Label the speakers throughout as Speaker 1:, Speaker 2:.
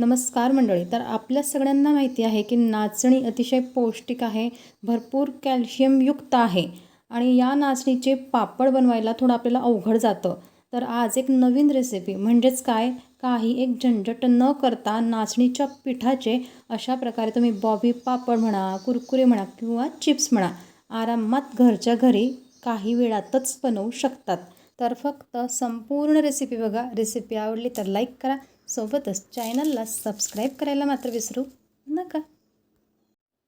Speaker 1: नमस्कार मंडळी तर आपल्या सगळ्यांना माहिती आहे की नाचणी अतिशय पौष्टिक आहे भरपूर कॅल्शियमयुक्त आहे आणि या नाचणीचे पापड बनवायला थोडं आपल्याला अवघड जातं. तर आज एक नवीन रेसिपी म्हणजेच काय? काही एक झंझट न करता नाचणीच्या पिठाचे अशा प्रकारे तुम्ही बॉबी पापड म्हणा कुरकुरे म्हणा किंवा चिप्स म्हणा आरामात घरच्या घरी काही वेळातच बनवू शकतात. तर फक्त संपूर्ण रेसिपी बघा. रेसिपी आवडली तर लाईक करा. सोबतच चॅनलला सबस्क्राईब करायला मात्र विसरू नका.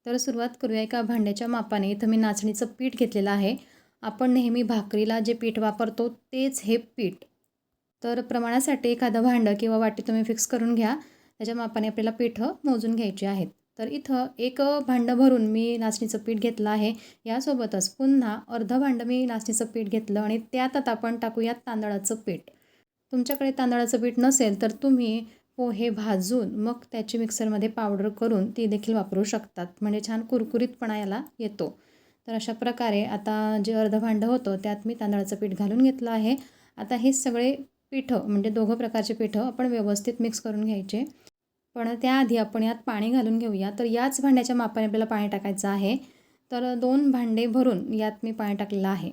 Speaker 1: तर सुरुवात करूया एका भांड्याच्या मापाने. इथं मी नाचणीचं पीठ घेतलेलं आहे. आपण नेहमी भाकरीला जे पीठ वापरतो तेच हे पीठ. तर प्रमाणासाठी एखादं भांडं किंवा वाटी तुम्ही फिक्स करून घ्या. त्याच्या मापाने आपल्याला पिठं मोजून घ्यायची आहेत. तर इथं एक भांडं भरून मी नाचणीचं पीठ घेतलं आहे. यासोबतच पुन्हा अर्धं भांडं मी नाचणीचं पीठ घेतलं आणि त्यात आता आपण टाकूयात तांदळाचं पीठ. तुमच्याकडे तांदळाचं पीठ नसेल तर तुम्ही पोहे भाजून मग त्याची मिक्सरमध्ये पावडर करून ती देखील वापरू शकतात. म्हणजे छान कुरकुरीतपणा याला येतो. तर अशा प्रकारे आता जे अर्धं भांडं होतं त्यात मी तांदळाचं पीठ घालून घेतलं आहे. आता हे सगळे पिठं म्हणजे दोघं प्रकारचे पिठं आपण व्यवस्थित मिक्स करून घ्यायचे. पण त्याआधी आपण यात पाणी घालून घेऊया. तर याच भांड्याच्या मापाने आपल्याला पाणी टाकायचं आहे. तर दोन भांडे भरून यात मी पाणी टाकलेलं आहे.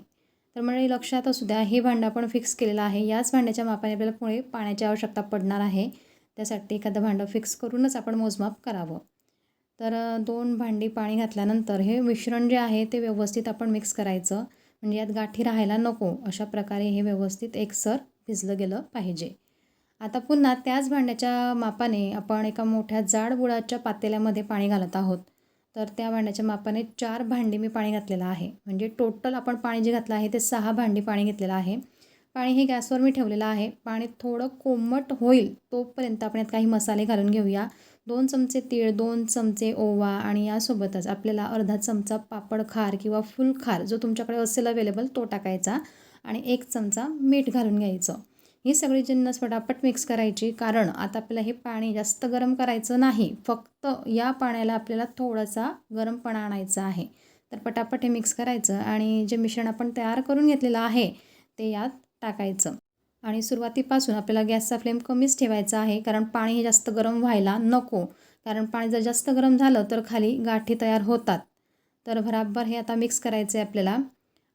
Speaker 1: तर म्हणजे लक्षात असू द्या हे भांडं आपण फिक्स केलेलं आहे. याच भांड्याच्या मापाने आपल्याला पुढे पाण्याची आवश्यकता पडणार आहे. त्यासाठी एखादं भांडं फिक्स करूनच आपण मोजमाप करावं. तर दोन भांडी पाणी घातल्यानंतर हे मिश्रण जे आहे ते व्यवस्थित आपण मिक्स करायचं. म्हणजे यात गाठी राहायला नको. अशा प्रकारे हे व्यवस्थित एकसर भिजलं गेलं पाहिजे. आता पुन्हा त्याच भांड्याच्या मापाने आपण एका मोठ्या जाड बुडाच्या पातेल्यामध्ये पाणी घालत आहोत. तर त्या भांड्याच्या मापाने चार भांडी मी पाणी घातलेलं आहे. म्हणजे टोटल आपण पाणी जे घातलं आहे ते सहा भांडी पाणी घेतलेलं आहे. पाणी हे गॅसवर मी ठेवलेलं आहे. पाणी थोडं कोमट होईल तोपर्यंत आपण यात काही मसाले घालून घेऊया. दोन चमचे तीळ दोन चमचे ओवा आणि यासोबतच आपल्याला अर्धा चमचा पापड खार किंवा फुल खार जो तुमच्याकडे असेल अवेलेबल तो टाकायचा आणि एक चमचा मीठ घालून घ्यायचं. ही सगळी जिन्नस पटापट मिक्स करायची कारण आता आपल्याला हे पाणी जास्त गरम करायचं नाही. फक्त या पाण्याला आपल्याला थोडासा गरमपणा आणायचा आहे. तर पटापट हे मिक्स करायचं आणि जे मिश्रण आपण तयार करून घेतलेलं आहे ते यात टाकायचं. आणि सुरुवातीपासून आपल्याला गॅसचा फ्लेम कमीच ठेवायचा आहे कारण पाणी हे जास्त गरम व्हायला नको. कारण पाणी जर जास्त गरम झालं तर खाली गाठी तयार होतात. तर भराभर हे आता मिक्स करायचं आहे आपल्याला.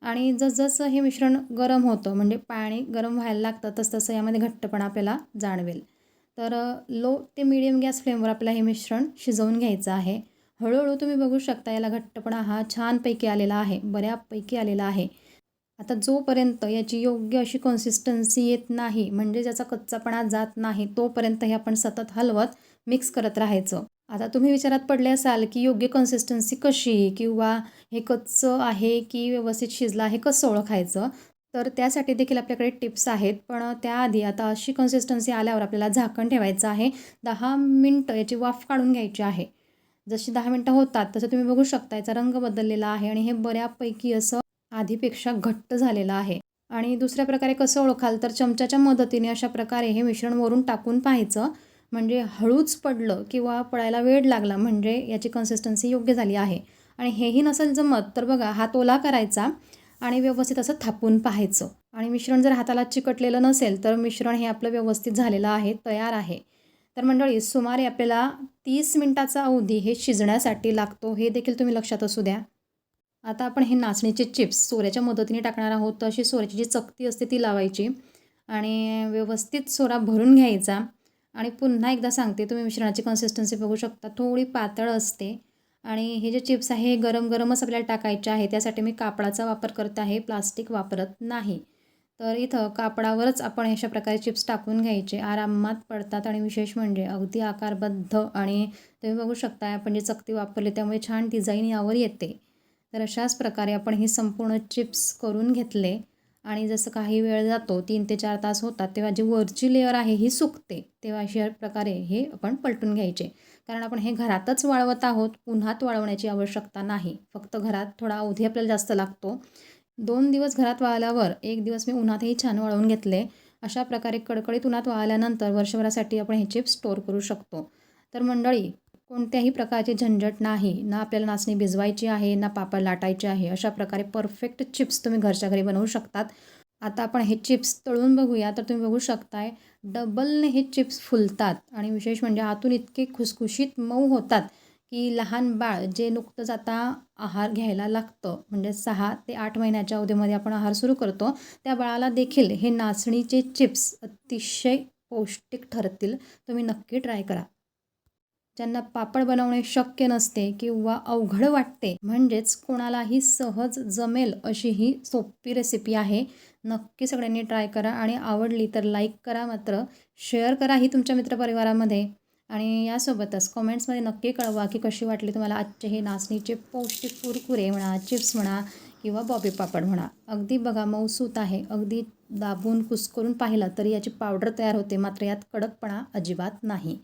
Speaker 1: आणि जसजसं हे मिश्रण गरम होतं म्हणजे पाणी गरम व्हायला लागतं तसतसं यामध्ये घट्टपणा आपल्याला जाणवेल. तर लो ते मिडियम गॅस फ्लेमवर आपल्याला हे मिश्रण शिजवून घ्यायचं आहे. हळूहळू तुम्ही बघू शकता याला घट्टपणा हा छानपैकी आलेला आहे बऱ्यापैकी आलेला आहे. आता जोपर्यंत याची योग्य अशी कन्सिस्टन्सी येत नाही म्हणजे ज्याचा कच्चापणा जात नाही तोपर्यंत हे आपण सतत हलवत मिक्स करत राहायचं. आता तुम्ही विचारात पडले असाल की योग्य कन्सिस्टन्सी कशी किंवा हे कच्चं आहे की व्यवस्थित शिजलं आहे कसं ओळखायचं? तर त्यासाठी देखील आपल्याकडे टिप्स आहेत. पण त्याआधी आता अशी कन्सिस्टन्सी आल्यावर आपल्याला झाकण ठेवायचं आहे. दहा मिनटं याची वाफ काढून घ्यायची आहे. जशी दहा मिनटं होतात तसं तुम्ही बघू शकता याचा रंग बदललेला आहे आणि हे बऱ्यापैकी असं आधीपेक्षा घट्ट झालेलं आहे. आणि दुसऱ्या प्रकारे कसं ओळखाल तर चमच्याच्या मदतीने अशा प्रकारे हे मिश्रण वरून टाकून पाहायचं. म्हणजे हळूच पडलं किंवा पडायला वेळ लागला म्हणजे याची कन्सिस्टन्सी योग्य झाली आहे. आणि हेही नसेल जमत तर बघा हात ओला करायचा आणि व्यवस्थित असं थापून पाहायचं. आणि मिश्रण जर हाताला चिकटलेलं नसेल तर मिश्रण हे आपलं व्यवस्थित झालेलं आहे तयार आहे. तर मंडळी सुमारे आपल्याला तीस मिनटाचा अवधी हे शिजण्यासाठी लागतो हे देखील तुम्ही लक्षात असू द्या. आता आपण हे नाचणीचे चिप्स सोऱ्याच्या मदतीने टाकणार आहोत. तर अशी सोऱ्याची जी चकती असते ती लावायची आणि व्यवस्थित सोरा भरून घ्यायचा. आणि पुन्हा एकदा सांगते तुम्ही मिश्रणाची कन्सिस्टन्सी बघू शकता. थोडी पातळ असते. आणि हे जे चिप्स आहे हे गरम गरमच आपल्याला टाकायचे आहे. त्यासाठी मी कापडाचा वापर करत आहे. प्लास्टिक वापरत नाही. तर इथं कापडावरच आपण अशा प्रकारे चिप्स टाकून घ्यायचे. आरामात पडतात आणि विशेष म्हणजे अगदी आकारबद्ध आणि तुम्ही बघू शकता आपण जे चकती वापरली त्यामुळे छान डिझाईन यावर येते. तर अशाच प्रकारे आपण हे संपूर्ण चिप्स करून घेतले. आणि जसं काही वेळ जातो तीन ते चार तास होतात तेव्हा जी वरची लेअर आहे ही सुकते. तेव्हा अशा प्रकारे हे आपण पलटून घ्यायचे. कारण आपण हे घरातच वाळवत आहोत उन्हात वाळवण्याची आवश्यकता नाही. फक्त घरात थोडा अवधी आपल्याला जास्त लागतो. दोन दिवस घरात वाळल्यावर एक दिवस मी उन्हातही छान वाळवून घेतले. अशा प्रकारे कडकडीत उन्हात वाळल्यानंतर वर्षभरासाठी आपण हे चिप्स स्टोअर करू शकतो. तर मंडळी कोणत्याही प्रकारची झंझट नाही. ना आपल्याला नाचणी भिजवायची आहे ना पापड लाटायचे आहे. अशा प्रकारे परफेक्ट चिप्स तुम्ही घरच्या घरी बनवू शकतात. आता आपण हे चिप्स तळून बघूया. तर तुम्ही बघू शकताय डबलने हे चिप्स फुलतात. आणि विशेष म्हणजे आतून इतके खुसखुशीत मऊ होतात की लहान बाळ जे नुकतंच आता आहार घ्यायला लागतं म्हणजे सहा ते आठ महिन्याच्या अवधीमध्ये आपण आहार सुरू करतो त्या बाळाला देखील हे नाचणीचे चिप्स अतिशय पौष्टिक ठरतील. तुम्ही नक्की ट्राय करा. ज्यांना पापड बनवणे शक्य नसते किंवा अवघड वाटते म्हणजेच कोणालाही सहज जमेल अशी ही सोपी रेसिपी आहे. नक्की सगळ्यांनी ट्राय करा आणि आवडली तर लाईक करा मात्र शेअर करा ही तुमच्या मित्रपरिवारामध्ये. आणि यासोबतच कॉमेंट्समध्ये नक्की कळवा की कशी वाटली तुम्हाला आजचे हे नाचणीचे पौष्टिक कुरकुरे म्हणा चिप्स म्हणा किंवा बॉबी पापड म्हणा. अगदी बघा मऊसूत आहे. अगदी दाबून कुस्करून पाहिलं तरी याची पावडर तयार होते मात्र यात कडकपणा अजिबात नाही.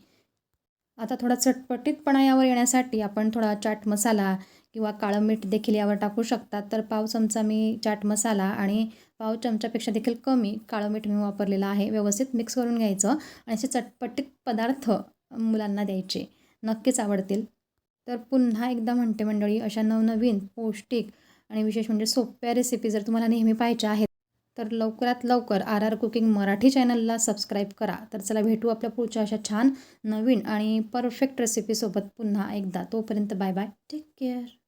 Speaker 1: आता थोडा चटपटीतपणा यावर येण्यासाठी आपण थोडा चाट मसाला किंवा काळं मीठ देखील यावर टाकू शकतात तर पाव चमचा मी चाट मसाला आणि पाव चमच्यापेक्षा देखील कमी काळं मीठ मी वापरलेलं आहे. व्यवस्थित मिक्स करून घ्यायचं आणि असे चटपटीत पदार्थ मुलांना द्यायचे. नक्कीच आवडतील. तर पुन्हा एकदा म्हणते मंडळी अशा नवनवीन पौष्टिक आणि विशेष म्हणजे सोप्या रेसिपी जर तुम्हाला नेहमी पाहिजे आहेत तर लवकरात लवकर आर आर कुकिंग मराठी चॅनलला सबस्क्राईब करा. तर चला भेटू आपल्या पुढच्या अशा छान नवीन आणि परफेक्ट रेसिपीसोबत पुन्हा एकदा. तोपर्यंत बाय बाय. Take care.